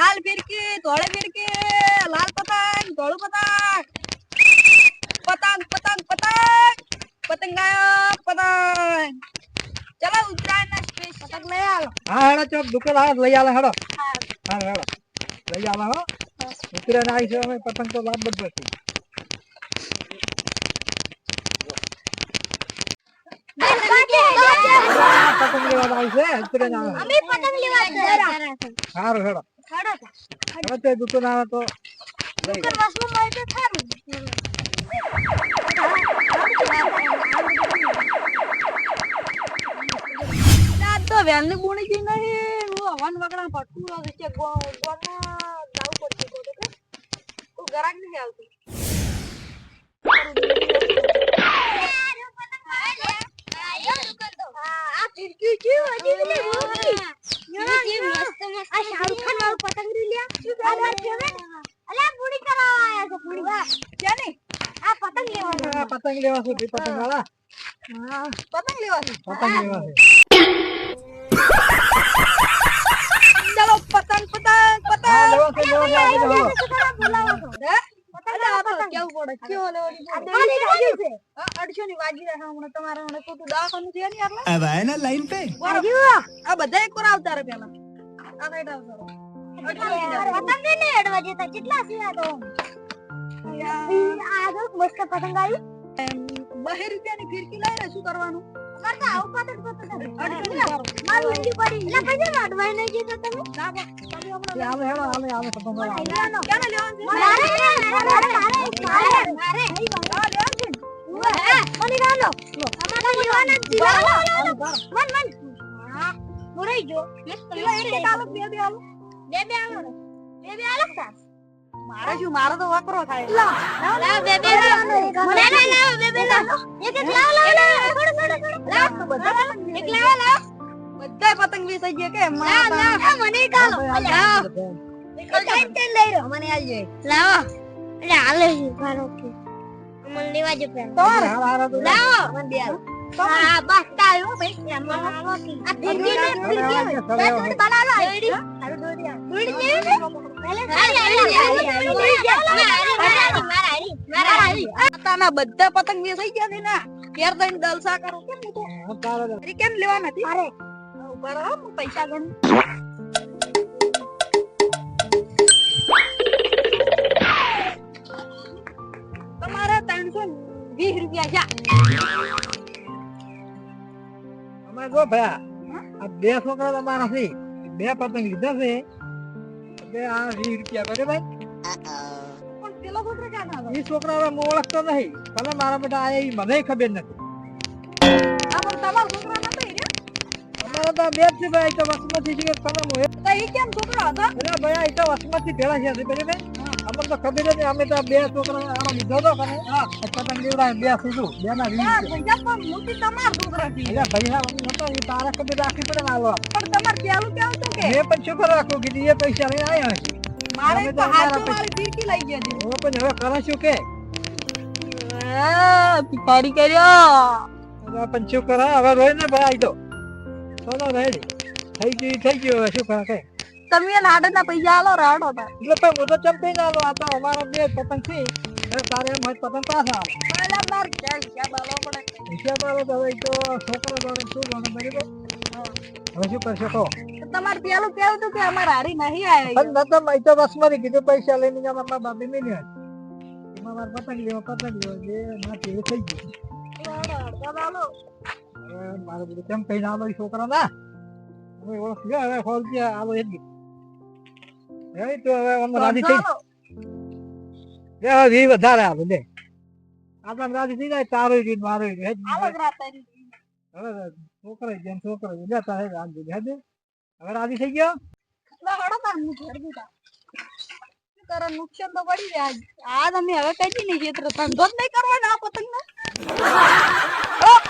લાલ ફિરકી ધોળી ફિરકી લાલ પતંગ ધોળું પતંગ. પતંગ પતંગ પતંગ. પતંગ ગાયબ પતંગ. ચલો ઉત્તરાયણ ના સ્પેશિયલ પતંગ લઈ આવો. હા હેડો ચોક દુકાન આવે લઈ આલે હેડો. હા. હેડો. લઈ આવો હો. ઉત્તરાયણ આવી છે અમે પતંગ તો લાભ બધો છે અમે પતંગ લેવા સારું હેડો. હવે તે દુકાન આવે તો તો તો વહેલી ગુણી ગઈ નહીં. હું હવન વગડા ભટકું રહ્યો છે ગોળમાં જાવું પડશે તો તો. કે કોઈ ગરાક નહીં આવતું. આ ફિરકી કેવું હજી બી આ શાહરુખ પતંગ લેવા છે પતંગ વાળા? પતંગ લેવા પતંગ લેવા છે. ચલો પતંગ પતંગ પતંગ. લાઈન પે આ બધા એક પર આવતા રે પેલા. આ સાઈડ આવતા પતંગ ને અડવા જતા કેટલા છે તો? આ જો મસ્ત પતંગ આવી બહે રૂપિયાની ફિરકી લઈને શું કરવાનું? અમાર તો આવું પતંગ પતંગની. મારું ઊંધી પડી. એટલે પછી અડવાઈ નહીં જતો તમે? ના બા, તમે હમણાં એ આવે હેડો આવે આવે પતંગ વાળા આવે. લેવાનું મારે મારે મારે મારે ને? મને ગાલો અમારે લેવાના જ જીવાનો. આનું બાર. મન મન. હા. મુરઈ જો પેલા એક એક આલો, બે બે આલો. બે બે આલો ને. બે બે આલો તા મારે શું મારે તો વકરો થાય. લાવ બે બે લાવ. ના ના લાવ બે બે લાવ. એક એક લાવ લાવ લાવ. થોડું થોડું થોડું. લાવ. એક લાવ લાવ. બધા પતંગ વેચાઈ ગયા કે મને લાવ આવે. ટાઈમ ટેન લઈ રહ્યો. મને આલ લાવો. એટલે હાલે. છે કે મને લેવા જો તો લાવો. મને બે આલો. હા બસ તાયો ભાઈ એમાં આ ફિરકી ને ફિરકી બે દોડી બધા પતંગ વેચાઈ ગયા છે ને ઘેર જઈને દલસા કરો કેમ તો કેમ લેવા નથી અરે ઊભા રહો હું પૈસા ગણું તમારે ત્રણસો વીસ રૂપિયા છે અમે જો ભયા આ બે છોકરા તમારા છે બે પતંગ લીધા છે. બે આ વીસ રૂપિયા કરે ભાઈ. પણ પેલો છોકરો ક્યાં ના? છોકરા હું ઓળખતો નહીં. ભલે મારા બેટા આ મને ખબર નથી. આ પણ તમારો છોકરો અમારા તો બે જ છે ભાઈ તો વસમતી છે તમે તો કેમ છોકરો હતો? અરે ભાઈ આ તો વસમતી ભેળા છે બરાબર? અમને તો ખબર જ અમે તો બે છોકરા આનો લીધો તો કને પતંગ લેવડાય બે સીધું બે ના વીસ. ભૈયા પણ મોટી તમાર છોકરા થી. એટલે ભૈયા નતો તારે ખબર રાખવી પડે ને પણ તમાર પેલું કેવું હતું કે? મેં પણ શું રાખો કીધી એ પૈસા લઈને આયા છે મારે તો હાથો વાળી ફિરકી લઈ ગયા છે. હવે પણ હવે કરે શું કે? ભિખારી કર્યો. પણ શું કરે હવે રોય ને ભાઈ આઈ તો ચલો રેડી. થઈ ગયું થઈ ગયું હવે શું કરે કઈ. તમે એને આડેના પૈસા આલો રાડો તા એટલે તો હું તો ચમકી ના આલો આ તો અમારો બે પતંગ છે. એ તારે મત પતંગ પાછા પેલા માર ક્યાં હિસાબ પડે. હિસાબ આવે તો હવે તો છોકરો જોડે શું ગણે બરાબર? હવે શું કરશે તો તમારે પેલું કેવું હતું કે અમારે હારી નહીં આયા ન તો મેં તો બસમાંથી કીધું પૈસા લઈને ગયા મારા બાપી મિલ્યો એમાં માર પતંગ લેવો પતંગ લેવો જે નાથી એવું થઈ ગયું. આલો. મારે બધું કેમ કઈ આલો ઈ છોકરા ના હવે ઓળખ ગયા હવે હોલ ગયા આલો એક હવે તો હવે અમે રાજી થઈ હવે વી વધારે આલો લે. આપણે રાજી થઈ જાય તારો રીત મારો રીત હવે છોકરા જેમ છોકરા લે તારે રાજી હેજ હવે રાજી થઈ ગયો? હળો તાર હું ઘેર દીધા. નુકસાન તો પડી જાય આજ. આજ અમે હવે કઈ નહીં ખેતર ધંધો જ નહીં કરવાનો આ પતંગ